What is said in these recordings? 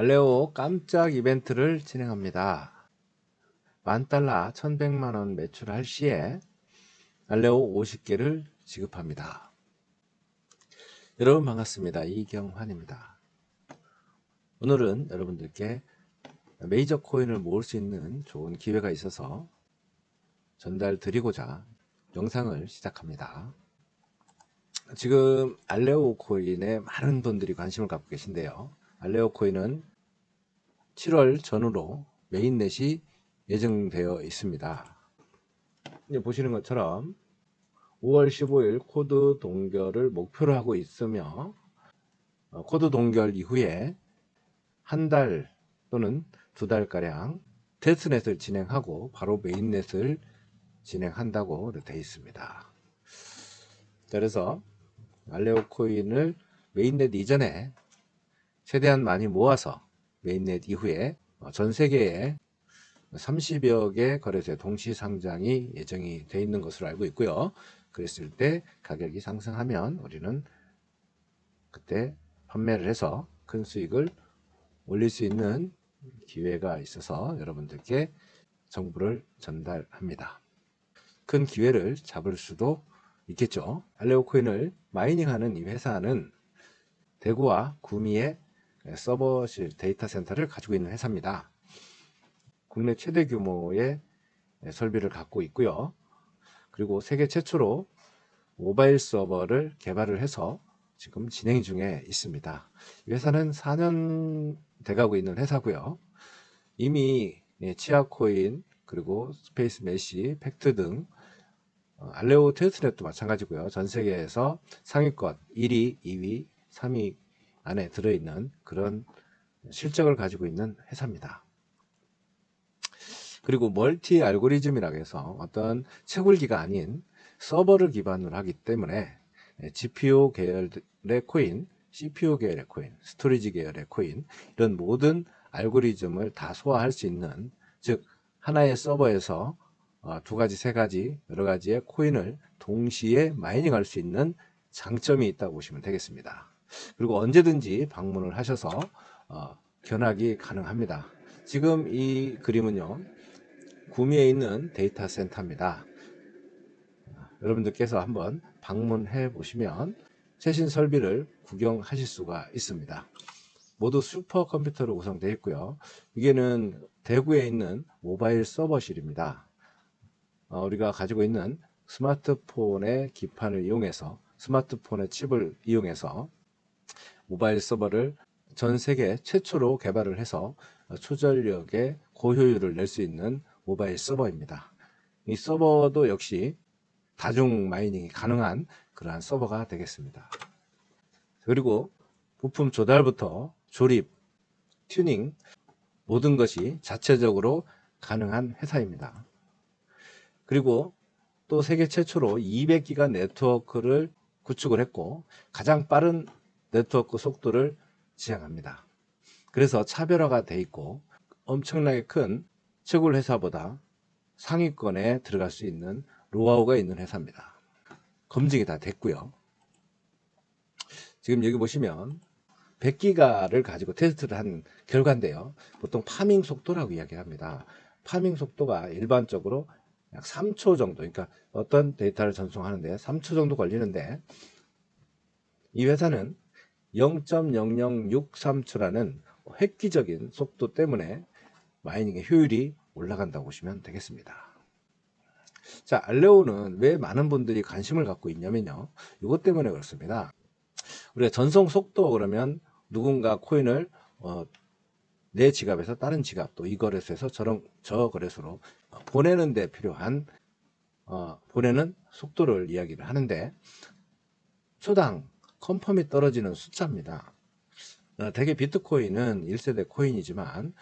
알레오 깜짝 이벤트를 진행합니다. 만 달러 1100만 원 매출할 시에 알레오 50개를 지급합니다. 여러분 반갑습니다. 이경환입니다. 오늘은 여러분들께 메이저 코인을 모을 수 있는 좋은 기회가 있어서 전달 드리고자 영상을 시작합니다. 지금 알레오 코인에 많은 분들이 관심을 갖고 계신데요. 알레오 코인은 7월 전후로 메인넷이 예정되어 있습니다. 이제 보시는 것처럼 5월 15일 코드 동결을 목표로 하고 있으며 어, 코드 동결 이후에 한 달 또는 두 달가량 테스트넷을 진행하고 바로 메인넷을 진행한다고 되어 있습니다. 자, 그래서 알레오 코인을 메인넷 이전에 최대한 많이 모아서 메인넷 이후에 어, 전 세계에 30여 개 거래소의 동시 상장이 예정이 돼 있는 것으로 알고 있고요. 그랬을 때 가격이 상승하면 우리는 그때 판매를 해서 큰 수익을 올릴 수 있는 기회가 있어서 여러분들께 정보를 전달합니다. 큰 기회를 잡을 수도 있겠죠. 알레오 코인을 마이닝하는 이 회사는 대구와 구미에 서버실 데이터 센터를 가지고 있는 회사입니다. 국내 최대 규모의 설비를 갖고 있고요. 그리고 세계 최초로 모바일 서버를 개발을 해서 지금 진행 중에 있습니다. 이 회사는 4년 돼가고 있는 회사고요. 이미 치아코인 그리고 스페이스 메시, 팩트 등 어, 알레오 테스트넷도 마찬가지고요. 전 세계에서 상위권 1위, 2위, 3위 안에 들어있는 그런 실적을 가지고 있는 회사입니다. 그리고 멀티 알고리즘이라고 해서 어떤 채굴기가 아닌 서버를 기반으로 하기 때문에 GPU 계열의 코인, CPU 계열의 코인, 스토리지 계열의 코인 이런 모든 알고리즘을 다 소화할 수 있는 즉 하나의 서버에서 어, 두 가지, 세 가지, 여러 가지의 코인을 동시에 마이닝할 수 있는 장점이 있다고 보시면 되겠습니다. 그리고 언제든지 방문을 하셔서 어, 견학이 가능합니다. 지금 이 그림은요, 구미에 있는 데이터 센터입니다. 여러분들께서 한번 방문해 보시면 최신 설비를 구경하실 수가 있습니다. 모두 슈퍼컴퓨터로 구성되어 있고요. 이게는 대구에 있는 모바일 서버실입니다. 어, 우리가 가지고 있는 스마트폰의 기판을 이용해서 스마트폰의 칩을 이용해서 모바일 서버를 전 세계 최초로 개발을 해서 초전력의 고효율을 낼 수 있는 모바일 서버입니다. 이 서버도 역시 다중 마이닝이 가능한 그러한 서버가 되겠습니다. 그리고 부품 조달부터 조립, 튜닝 모든 것이 자체적으로 가능한 회사입니다. 그리고 또 세계 최초로 200기가 네트워크를 구축을 했고 가장 빠른 네트워크 속도를 지향합니다. 그래서 차별화가 돼 있고 엄청나게 큰 채굴 회사보다 상위권에 들어갈 수 있는 로아우가 있는 회사입니다. 검증이 다 됐고요. 지금 여기 보시면 100기가를 가지고 테스트를 한 결과인데요. 보통 파밍 속도라고 이야기합니다. 파밍 속도가 일반적으로 약 3초 정도, 그러니까 어떤 데이터를 전송하는데 3초 정도 걸리는데 이 회사는 0.0063초라는 획기적인 속도 때문에 마이닝의 효율이 올라간다고 보시면 되겠습니다. 자, 알레오는 왜 많은 분들이 관심을 갖고 있냐면요. 이것 때문에 그렇습니다. 우리가 전송 속도 그러면 누군가 코인을 어, 내 지갑에서 다른 지갑 또 이 거래소에서 저런 저 거래소로 보내는 데 필요한 어, 보내는 속도를 이야기를 하는데 초당 컨펌이 떨어지는 숫자입니다. 어, 대개 비트코인은 1세대 코인이지만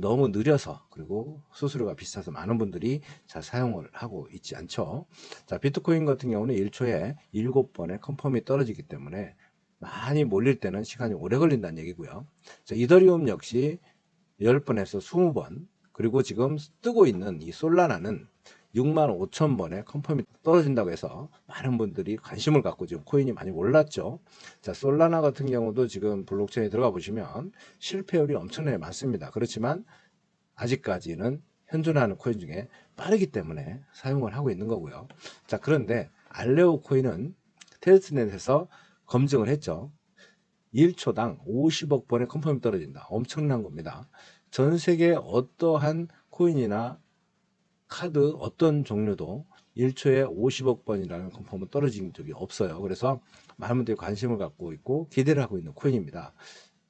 너무 느려서 그리고 수수료가 비싸서 많은 분들이 잘 사용을 하고 있지 않죠. 자, 비트코인 같은 경우는 1초에 7번의 컨펌이 떨어지기 때문에 많이 몰릴 때는 시간이 오래 걸린다는 얘기고요. 자, 이더리움 역시 10번에서 20번 그리고 지금 뜨고 있는 이 솔라나는 6만 5천 번의 컨펌이 떨어진다고 해서 많은 분들이 관심을 갖고 지금 코인이 많이 올랐죠. 자, 솔라나 같은 경우도 지금 블록체인에 들어가 보시면 실패율이 엄청나게 많습니다. 그렇지만 아직까지는 현존하는 코인 중에 빠르기 때문에 사용을 하고 있는 거고요. 자, 그런데 알레오 코인은 테스트넷에서 검증을 했죠. 1초당 50억 번의 컨펌이 떨어진다. 엄청난 겁니다. 전 세계 어떠한 코인이나 카드 어떤 종류도 1초에 50억 번이라는 컨펌은 떨어진 적이 없어요. 그래서 많은 분들이 관심을 갖고 있고 기대를 하고 있는 코인입니다.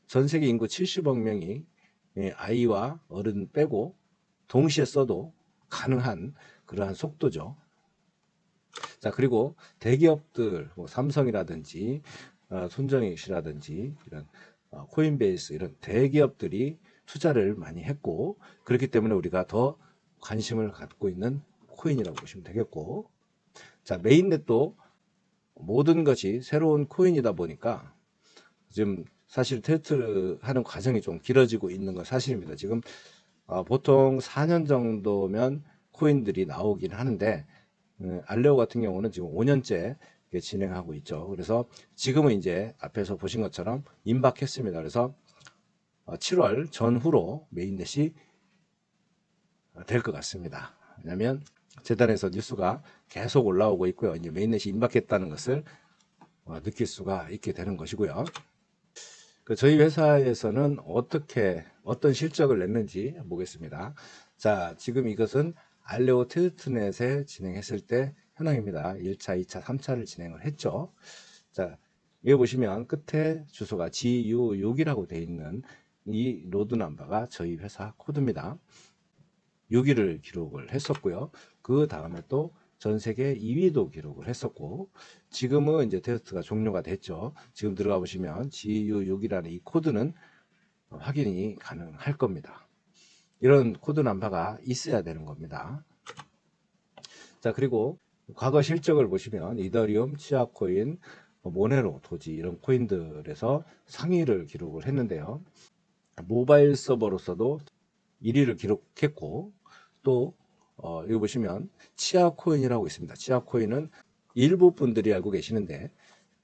전 세계 인구 70억 명이 예, 아이와 어른 빼고 동시에 써도 가능한 그러한 속도죠. 자, 그리고 대기업들, 뭐 삼성이라든지, 어, 손정익이라든지, 이런, 어, 코인베이스, 이런 대기업들이 투자를 많이 했고, 그렇기 때문에 우리가 더 관심을 갖고 있는 코인이라고 보시면 되겠고, 자, 메인넷도 모든 것이 새로운 코인이다 보니까, 지금 사실 테스트를 하는 과정이 좀 길어지고 있는 건 사실입니다. 지금 어, 보통 4년 정도면 코인들이 나오긴 하는데 음, 알레오 같은 경우는 지금 5년째 진행하고 있죠. 그래서 지금은 이제 앞에서 보신 것처럼 임박했습니다. 그래서 어, 7월 전후로 메인넷이 될 것 같습니다. 왜냐하면 재단에서 뉴스가 계속 올라오고 있고요. 이제 메인넷이 임박했다는 것을 어, 느낄 수가 있게 되는 것이고요. 그 저희 회사에서는 어떻게 어떤 실적을 냈는지 보겠습니다. 자, 지금 이것은 알레오 테스트넷에 진행했을 때 현황입니다. 1차, 2차, 3차를 진행을 했죠. 자, 여기 보시면 끝에 주소가 GU6이라고 되어 있는 이 로드 넘버가 저희 회사 코드입니다. 6위를 기록을 했었고요. 그 다음에 또 전 세계 2위도 기록을 했었고 지금은 이제 테스트가 종료가 됐죠. 지금 들어가 보시면 GU6이라는 이 코드는 확인이 가능할 겁니다. 이런 코드 넘버가 있어야 되는 겁니다. 자, 그리고 과거 실적을 보시면 이더리움, 치아코인, 모네로, 도지 이런 코인들에서 상위를 기록을 했는데요. 모바일 서버로서도 1위를 기록했고 또 어, 여기 보시면 치아코인이라고 있습니다. 치아코인은 일부 분들이 알고 계시는데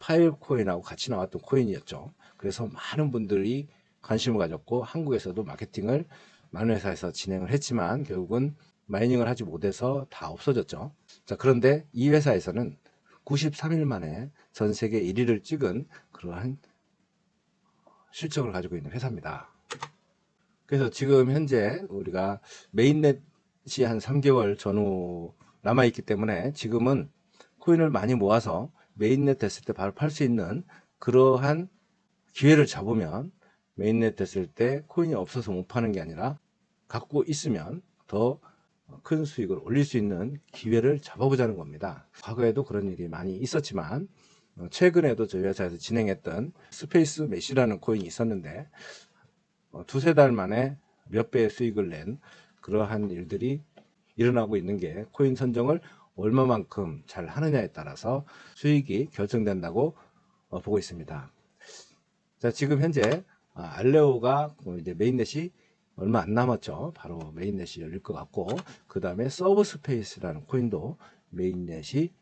파일코인하고 같이 나왔던 코인이었죠. 그래서 많은 분들이 관심을 가졌고 한국에서도 마케팅을 많은 회사에서 진행을 했지만 결국은 마이닝을 하지 못해서 다 없어졌죠. 자, 그런데 이 회사에서는 93일 만에 전 세계 1위를 찍은 그러한 실적을 가지고 있는 회사입니다. 그래서 지금 현재 우리가 메인넷 이한 3개월 전후 남아있기 때문에 지금은 코인을 많이 모아서 메인넷 됐을 때 바로 팔 수 있는 그러한 기회를 잡으면 메인넷 됐을 때 코인이 없어서 못 파는 게 아니라 갖고 있으면 더 큰 수익을 올릴 수 있는 기회를 잡아보자는 겁니다. 과거에도 그런 일이 많이 있었지만 어, 최근에도 저희 회사에서 진행했던 스페이스 메시라는 코인이 있었는데 어, 두세 달 만에 몇 배의 수익을 낸 그러한 일들이 일어나고 있는 게 코인 선정을 얼마만큼 잘 하느냐에 따라서 수익이 결정된다고 어, 보고 있습니다. 자, 지금 현재 아, 알레오가 이제 메인넷이 얼마 안 남았죠. 바로 메인넷이 열릴 것 같고 그 다음에 서브 스페이스라는 코인도 메인넷이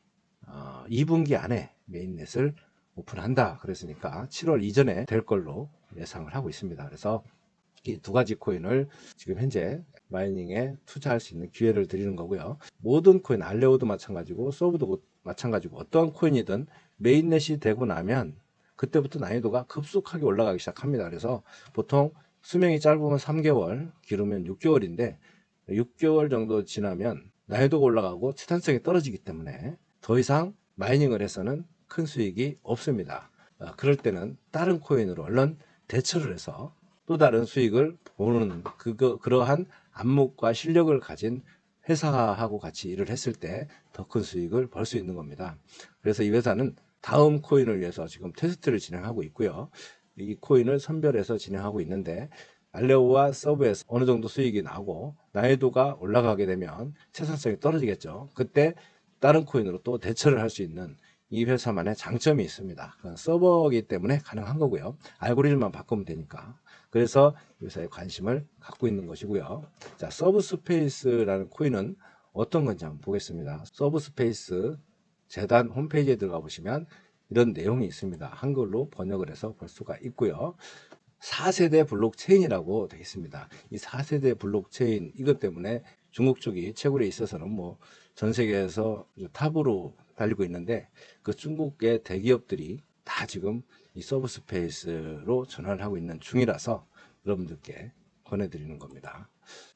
어, 2분기 안에 메인넷을 오픈한다. 그랬으니까 7월 이전에 될 걸로 예상을 하고 있습니다. 그래서 이 두 가지 코인을 지금 현재 마이닝에 투자할 수 있는 기회를 드리는 거고요. 모든 코인, 알레오도 마찬가지고 서브도 마찬가지고 어떠한 코인이든 메인넷이 되고 나면 그때부터 난이도가 급속하게 올라가기 시작합니다. 그래서 보통 수명이 짧으면 3개월, 길으면 6개월인데 6개월 정도 지나면 난이도가 올라가고 치탄성이 떨어지기 때문에 더 이상 마이닝을 해서는 큰 수익이 없습니다. 어, 그럴 때는 다른 코인으로 얼른 대처를 해서 또 다른 수익을 보는 그거 그러한 안목과 실력을 가진 회사하고 같이 일을 했을 때 더 큰 수익을 벌 수 있는 겁니다. 그래서 이 회사는 다음 코인을 위해서 지금 테스트를 진행하고 있고요. 이 코인을 선별해서 진행하고 있는데 알레오와 서브에서 어느 정도 수익이 나고 난이도가 올라가게 되면 채상성이 떨어지겠죠. 그때 다른 코인으로 또 대처를 할 수 있는 이 회사만의 장점이 있습니다. 서버이기 때문에 가능한 거고요. 알고리즘만 바꾸면 되니까. 그래서 이 회사에 관심을 갖고 있는 것이고요. 자, 서브 스페이스라는 코인은 어떤 건지 한번 보겠습니다. 서브스페이스 재단 홈페이지에 들어가 보시면 이런 내용이 있습니다. 한글로 번역을 해서 볼 수가 있고요. 4세대 블록체인이라고 되어 있습니다. 이 4세대 블록체인 이것 때문에 중국 쪽이 채굴에 있어서는 뭐 전 세계에서 탑으로 달리고 있는데 그 중국의 대기업들이 다 지금 이 서브 스페이스로 전환을 하고 있는 중이라서 여러분들께 권해드리는 겁니다.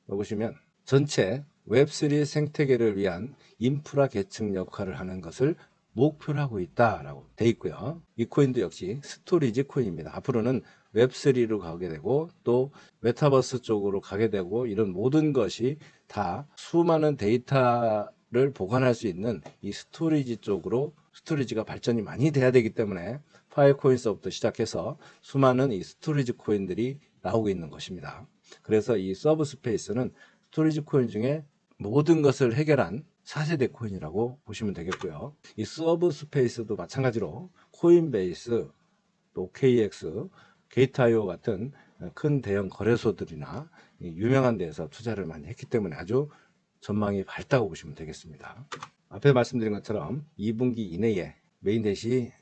보시면 전체 웹3 생태계를 위한 인프라 계층 역할을 하는 것을 목표로 하고 있다라고 돼 있고요. 이 코인도 역시 스토리지 코인입니다. 앞으로는 웹3로 가게 되고 또 메타버스 쪽으로 가게 되고 이런 모든 것이 다 수많은 데이터를 보관할 수 있는 이 스토리지 쪽으로 스토리지가 발전이 많이 돼야 되기 때문에 파이코인서부터 시작해서 수많은 이 스토리지 코인들이 나오고 있는 것입니다. 그래서 이 서브 스페이스는 스토리지 코인 중에 모든 것을 해결한 4세대 코인이라고 보시면 되겠고요. 이 서브 스페이스도 마찬가지로 코인베이스, 또 KX, 게이트아이오 같은 큰 대형 거래소들이나 이 유명한 데에서 투자를 많이 했기 때문에 아주 전망이 밝다고 보시면 되겠습니다. 앞에 말씀드린 것처럼 2분기 이내에 메인넷이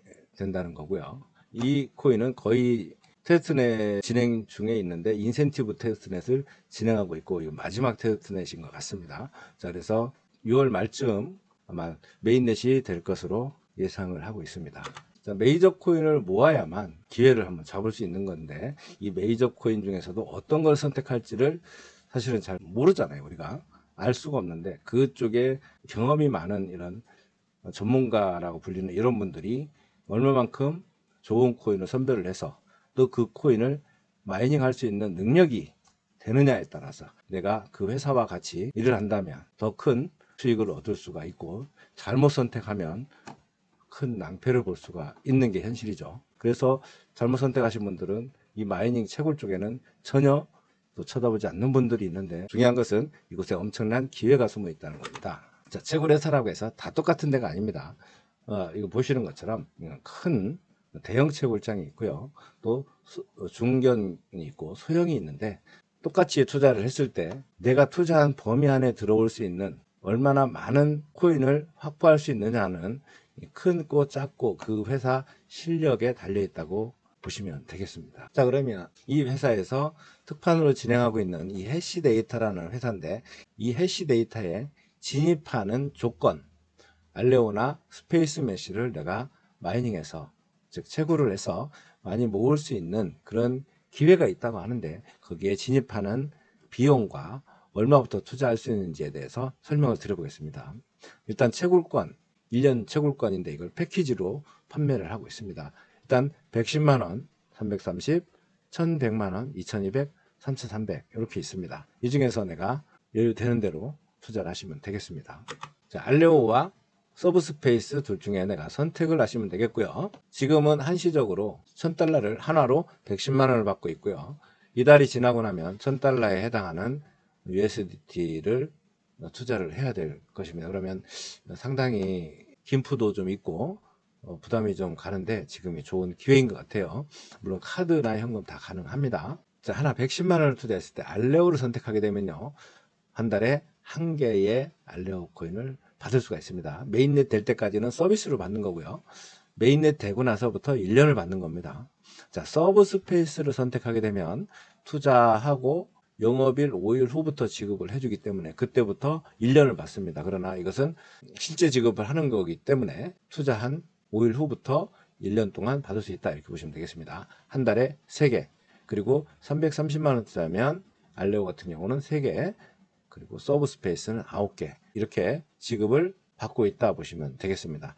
된다는 거고요. 이 코인은 거의 테스트넷 진행 중에 있는데 인센티브 테스트넷을 진행하고 있고 이거 마지막 테스트넷인 것 같습니다. 자 그래서 6월 말쯤 아마 메인넷이 될 것으로 예상을 하고 있습니다. 자, 메이저 코인을 모아야만 기회를 한번 잡을 수 있는 건데 이 메이저 코인 중에서도 어떤 걸 선택할지를 사실은 잘 모르잖아요 우리가 알 수가 없는데 그쪽에 경험이 많은 이런 전문가라고 불리는 이런 분들이 얼마만큼 좋은 코인을 선별을 해서 또 그 코인을 마이닝 할 수 있는 능력이 되느냐에 따라서 내가 그 회사와 같이 일을 한다면 더 큰 수익을 얻을 수가 있고 잘못 선택하면 큰 낭패를 볼 수가 있는 게 현실이죠. 그래서 잘못 선택하신 분들은 이 마이닝 채굴 쪽에는 전혀 또 쳐다보지 않는 분들이 있는데 중요한 것은 이곳에 엄청난 기회가 숨어 있다는 겁니다. 자, 채굴 회사라고 해서 다 똑같은 데가 아닙니다. 어, 이거 보시는 것처럼 큰 대형 채굴장이 있고요. 또 수- 어, 중견이 있고 소형이 있는데 똑같이 투자를 했을 때 내가 투자한 범위 안에 들어올 수 있는 얼마나 많은 코인을 확보할 수 있느냐는 큰고 작고 그 회사 실력에 달려 있다고 보시면 되겠습니다. 자, 그러면 이 회사에서 특판으로 진행하고 있는 이 해시 데이터라는 회사인데 이 해시 데이터에 진입하는 조건, 알레오나 스페이스 메시를 내가 마이닝해서 즉 채굴을 해서 많이 모을 수 있는 그런 기회가 있다고 하는데 거기에 진입하는 비용과 얼마부터 투자할 수 있는지에 대해서 설명을 드려보겠습니다. 일단 채굴권, 1년 채굴권인데 이걸 패키지로 판매를 하고 있습니다. 일단 110만 원, 330, 1100만 원, 2200, 3300 이렇게 있습니다. 이 중에서 내가 여유 되는 대로 투자를 하시면 되겠습니다. 자, 알레오와 서브스페이스 둘 중에 내가 선택을 하시면 되겠고요. 지금은 한시적으로 1000달러를 한화로 110만 원을 받고 있고요. 이달이 지나고 나면 1000달러에 해당하는 USDT를 투자를 해야 될 것입니다. 그러면 상당히 김프도 좀 있고 어, 부담이 좀 가는데 지금이 좋은 기회인 것 같아요. 물론 카드나 현금 다 가능합니다. 자, 하나 110만 원을 투자했을 때 알레오를 선택하게 되면요. 한 달에 한 개의 알레오 코인을 받을 수가 있습니다. 메인넷 될 때까지는 서비스로 받는 거고요. 메인넷 되고 나서부터 1년을 받는 겁니다. 자, 서브 스페이스를 선택하게 되면 투자하고 영업일 5일 후부터 지급을 해주기 때문에 그때부터 1년을 받습니다. 그러나 이것은 실제 지급을 하는 거기 때문에 투자한 5일 후부터 1년 동안 받을 수 있다 이렇게 보시면 되겠습니다. 한 달에 3개 그리고 330만 원 투자하면 알레오 같은 경우는 3개 그리고 서브 스페이스는 9개 이렇게 지급을 받고 있다 보시면 되겠습니다.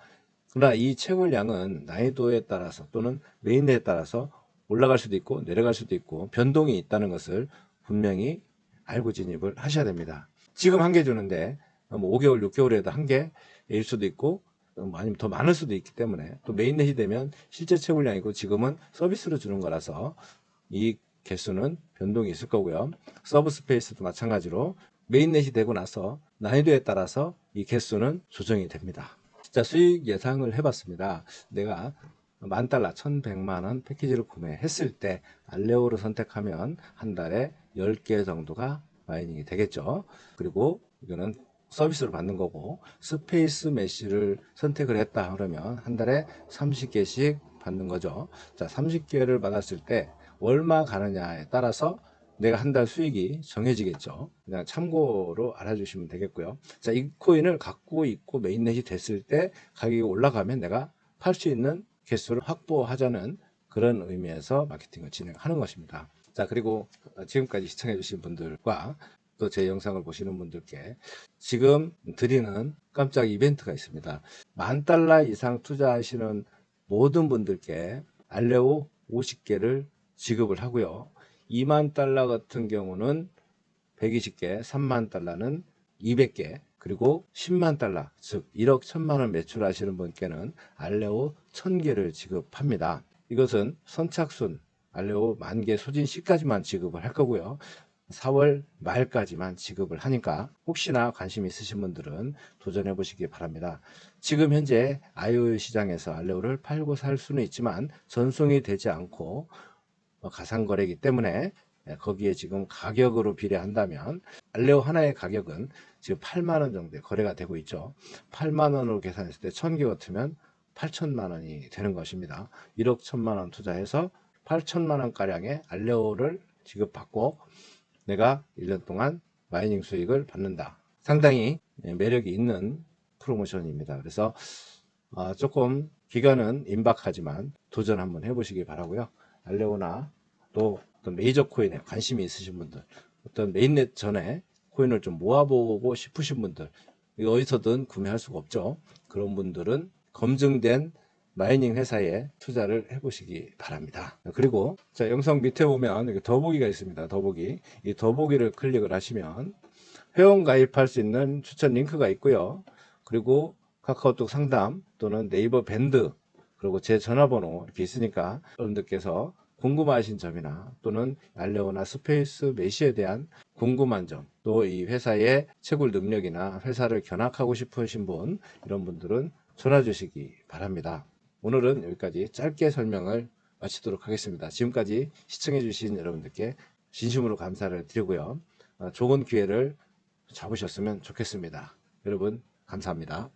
그러나 이 채굴량은 난이도에 따라서 또는 메인넷에 따라서 올라갈 수도 있고 내려갈 수도 있고 변동이 있다는 것을 분명히 알고 진입을 하셔야 됩니다. 지금 한 개 주는데 뭐 5개월, 6개월에도 한 개일 수도 있고 뭐 아니면 더 많을 수도 있기 때문에 또 메인넷이 되면 실제 채굴량이고 지금은 서비스로 주는 거라서 이 개수는 변동이 있을 거고요. 서브 스페이스도 마찬가지로 메인넷이 되고 나서 난이도에 따라서 이 개수는 조정이 됩니다. 자, 수익 예상을 해봤습니다. 내가 만 달러, 1100만 원 패키지를 구매했을 때 알레오를 선택하면 한 달에 10개 정도가 마이닝이 되겠죠. 그리고 이거는 서비스를 받는 거고 스페이스 메시를 선택을 했다 그러면 한 달에 30개씩 받는 거죠. 자, 30개를 받았을 때 얼마 가느냐에 따라서 내가 한 달 수익이 정해지겠죠. 그냥 참고로 알아주시면 되겠고요. 자, 이 코인을 갖고 있고 메인넷이 됐을 때 가격이 올라가면 내가 팔 수 있는 개수를 확보하자는 그런 의미에서 마케팅을 진행하는 것입니다. 자, 그리고 지금까지 시청해주신 분들과 또 제 영상을 보시는 분들께 지금 드리는 깜짝 이벤트가 있습니다. 만 달러 이상 투자하시는 모든 분들께 알레오 50개를 지급을 하고요. 2만 달러 같은 경우는 120개, 3만 달러는 200개, 그리고 10만 달러, 즉 1억 1천만 원 매출하시는 분께는 알레오 1000개를 지급합니다. 이것은 선착순 알레오 만개 소진 시까지만 지급을 할 거고요. 4월 말까지만 지급을 하니까 혹시나 관심 있으신 분들은 도전해 보시기 바랍니다. 지금 현재 아이오 시장에서 알레오를 팔고 살 수는 있지만 전송이 되지 않고 어, 가상거래이기 때문에 예, 거기에 지금 가격으로 비례한다면 알레오 하나의 가격은 지금 8만 원 정도에 거래가 되고 있죠. 8만 원으로 계산했을 때 1000개 같으면 8천만 원이 되는 것입니다. 1억 1천만 원 투자해서 8천만 원 가량의 알레오를 지급받고 내가 1년 동안 마이닝 수익을 받는다. 상당히 예, 매력이 있는 프로모션입니다. 그래서 아, 조금 기간은 임박하지만 도전 한번 해보시기 바라고요. 알레오나 또 어떤 메이저 코인에 관심이 있으신 분들, 어떤 메인넷 전에 코인을 좀 모아보고 싶으신 분들, 어디서든 구매할 수가 없죠. 그런 분들은 검증된 마이닝 회사에 투자를 해보시기 바랍니다. 그리고 자 영상 밑에 보면 여기 더보기가 있습니다. 더보기 이 더보기를 클릭을 하시면 회원 가입할 수 있는 추천 링크가 있고요. 그리고 카카오톡 상담 또는 네이버 밴드 그리고 제 전화번호 이렇게 있으니까 여러분들께서 궁금하신 점이나 또는 알레오나 스페이스 메시에 대한 궁금한 점, 또 이 회사의 채굴 능력이나 회사를 견학하고 싶으신 분, 이런 분들은 전화 주시기 바랍니다. 오늘은 여기까지 짧게 설명을 마치도록 하겠습니다. 지금까지 시청해주신 여러분들께 진심으로 감사를 드리고요. 어, 좋은 기회를 잡으셨으면 좋겠습니다. 여러분, 감사합니다.